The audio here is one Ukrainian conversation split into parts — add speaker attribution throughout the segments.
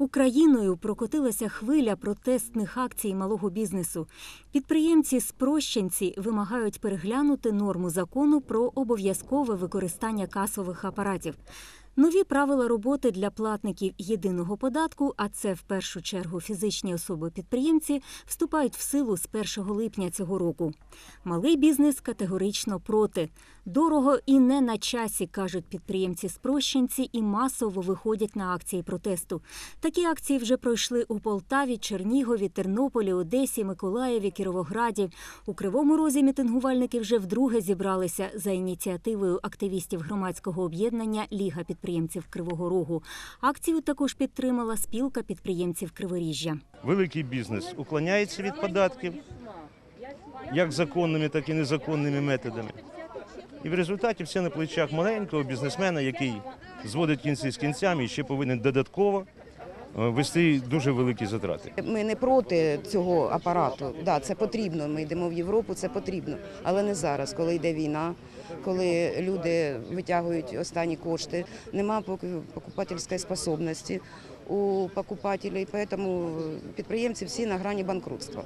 Speaker 1: Україною прокотилася хвиля протестних акцій малого бізнесу. Підприємці спрощенці вимагають переглянути норму закону про обов'язкове використання касових апаратів. Нові правила роботи для платників єдиного податку, а це в першу чергу фізичні особи-підприємці, вступають в силу з 1 липня цього року. Малий бізнес категорично проти. Дорого і не на часі, кажуть підприємці-спрощенці, і масово виходять на акції протесту. Такі акції вже пройшли у Полтаві, Чернігові, Тернополі, Одесі, Миколаєві, Кіровограді. У Кривому Розі мітингувальники вже вдруге зібралися за ініціативою активістів громадського об'єднання Ліга підприємців Кривого Рогу. Акцію також підтримала спілка підприємців Криворіжжя.
Speaker 2: Великий бізнес уклоняється від податків, як законними, так і незаконними методами. І в результаті все на плечах маленького бізнесмена, який зводить кінці з кінцями і ще повинен додатково вести дуже великі затрати.
Speaker 3: Ми не проти цього апарату. Да, це потрібно. Ми йдемо в Європу, це потрібно. Але не зараз, коли йде війна, коли люди витягують останні кошти. Нема покупательської способності у покупателей, тому підприємці всі на грані банкрутства.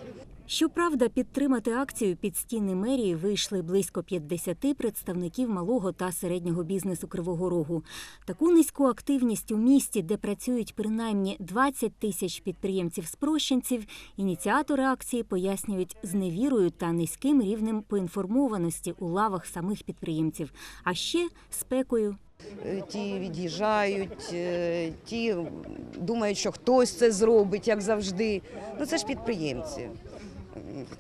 Speaker 1: Щоправда, підтримати акцію під стіни мерії вийшли близько 50 представників малого та середнього бізнесу Кривого Рогу. Таку низьку активність у місті, де працюють принаймні 20 тисяч підприємців-спрощенців, ініціатори акції пояснюють з невірою та низьким рівнем поінформованості у лавах самих підприємців, а ще спекою.
Speaker 3: Е, Ті від'їжджають, е, ті думають, що хтось це зробить, як завжди. Ну це ж підприємці.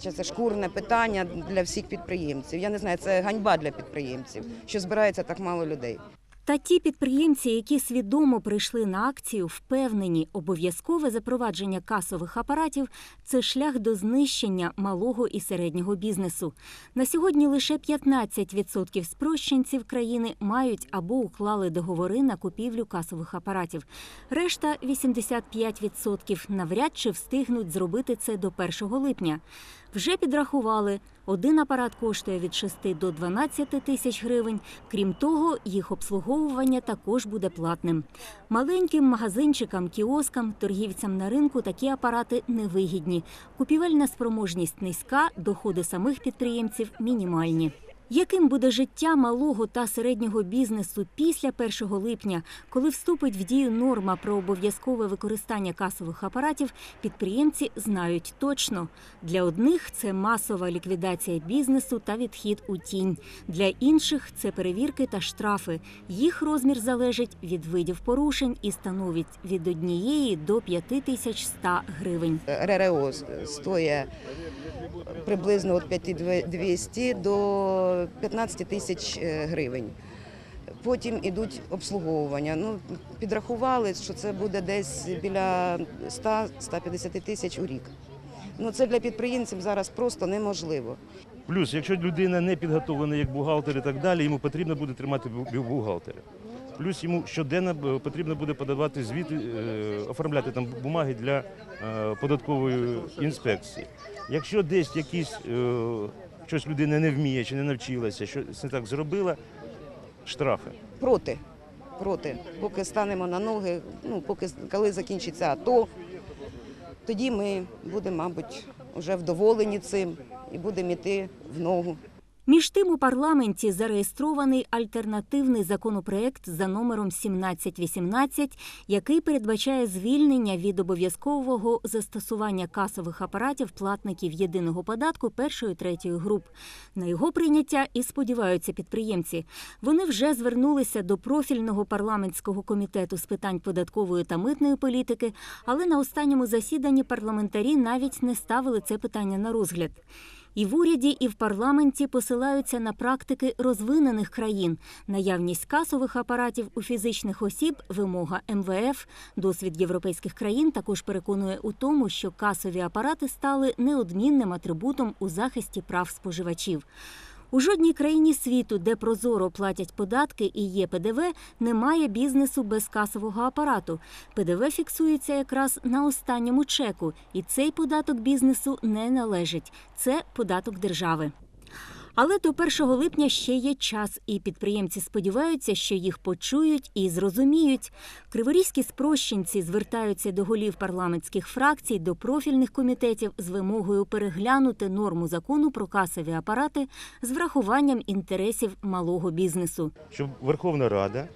Speaker 3: Чи Це шкурне питання для всіх підприємців. Я не знаю, це ганьба для підприємців, що збирається так мало людей.
Speaker 1: Та ті підприємці, які свідомо прийшли на акцію, впевнені, обов'язкове запровадження касових апаратів це шлях до знищення малого і середнього бізнесу. На сьогодні лише 15% спрощенців країни мають або уклали договори на купівлю касових апаратів. Решта 85% навряд чи встигнуть зробити це до 1 липня. Вже підрахували, один апарат коштує від 6 до 12 тисяч гривень. Крім того, їх обслуговування також буде платним. Маленьким магазинчикам, кіоскам, торгівцям на ринку такі апарати невигідні. Купівельна спроможність низька, доходи самих підприємців мінімальні. Яким буде життя малого та середнього бізнесу після 1 липня, коли вступить в дію норма про обов'язкове використання касових апаратів, підприємці знають точно. Для одних це масова ліквідація бізнесу та відхід у тінь. Для інших це перевірки та штрафи. Їх розмір залежить від видів порушень і становить від однієї до 5100 гривень.
Speaker 3: РРО стоїть приблизно від 5200 до 15 тисяч е, гривень. Потім йдуть обслуговування. Ну, підрахували, що це буде десь біля 100-150 тисяч у рік. Ну, це для підприємців зараз просто неможливо.
Speaker 2: Плюс, якщо людина не підготовлена як бухгалтер і так далі, йому потрібно буде тримати бу- бухгалтера. Плюс йому щоденно е, потрібно буде подавати звіти, е, оформляти там бумаги для податкової інспекції. Якщо десь якісь щось людина не вміє чи не навчилася, щось не так зробила, штрафи.
Speaker 3: Проти. Проти. Поки станемо на ноги, ну, поки коли закінчиться АТО, тоді ми будемо, мабуть, вже вдоволені цим і будемо йти в ногу.
Speaker 1: Між тим у парламенті зареєстрований альтернативний законопроект за номером 1718, який передбачає звільнення від обов'язкового застосування касових апаратів платників єдиного податку першої третьої груп. На його прийняття і сподіваються підприємці. Вони вже звернулися до профільного парламентського комітету з питань податкової та митної політики, але на останньому засіданні парламентарі навіть не ставили це питання на розгляд. І в уряді, і в парламенті посилаються на практики розвинених країн. Наявність касових апаратів у фізичних осіб, вимога МВФ, досвід європейських країн також переконує у тому, що касові апарати стали неодмінним атрибутом у захисті прав споживачів. У жодній країні світу, де прозоро платять податки і є ПДВ, немає бізнесу без касового апарату. ПДВ фіксується якраз на останньому чеку, і цей податок бізнесу не належить. Це податок держави. Але до 1 липня ще є час, і підприємці сподіваються, що їх почують і зрозуміють. Криворізькі спрощенці звертаються до голів парламентських фракцій, до профільних комітетів з вимогою переглянути норму закону про касові апарати з врахуванням інтересів малого бізнесу.
Speaker 2: щоб Верховна Рада,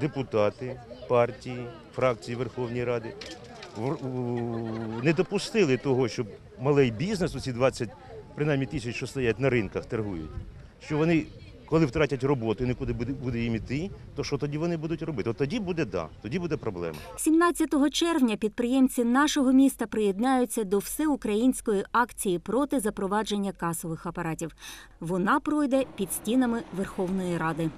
Speaker 2: депутати, партії, фракції Верховної Ради не допустили того, щоб малий бізнес, оці 20 принаймні тисяч, що стоять на ринках, торгують, що вони, коли втратять роботу і нікуди буде, їм іти, то що тоді вони будуть робити? От тоді буде да, тоді буде проблема.
Speaker 1: 17 червня підприємці нашого міста приєднаються до всеукраїнської акції проти запровадження касових апаратів. Вона пройде під стінами Верховної Ради.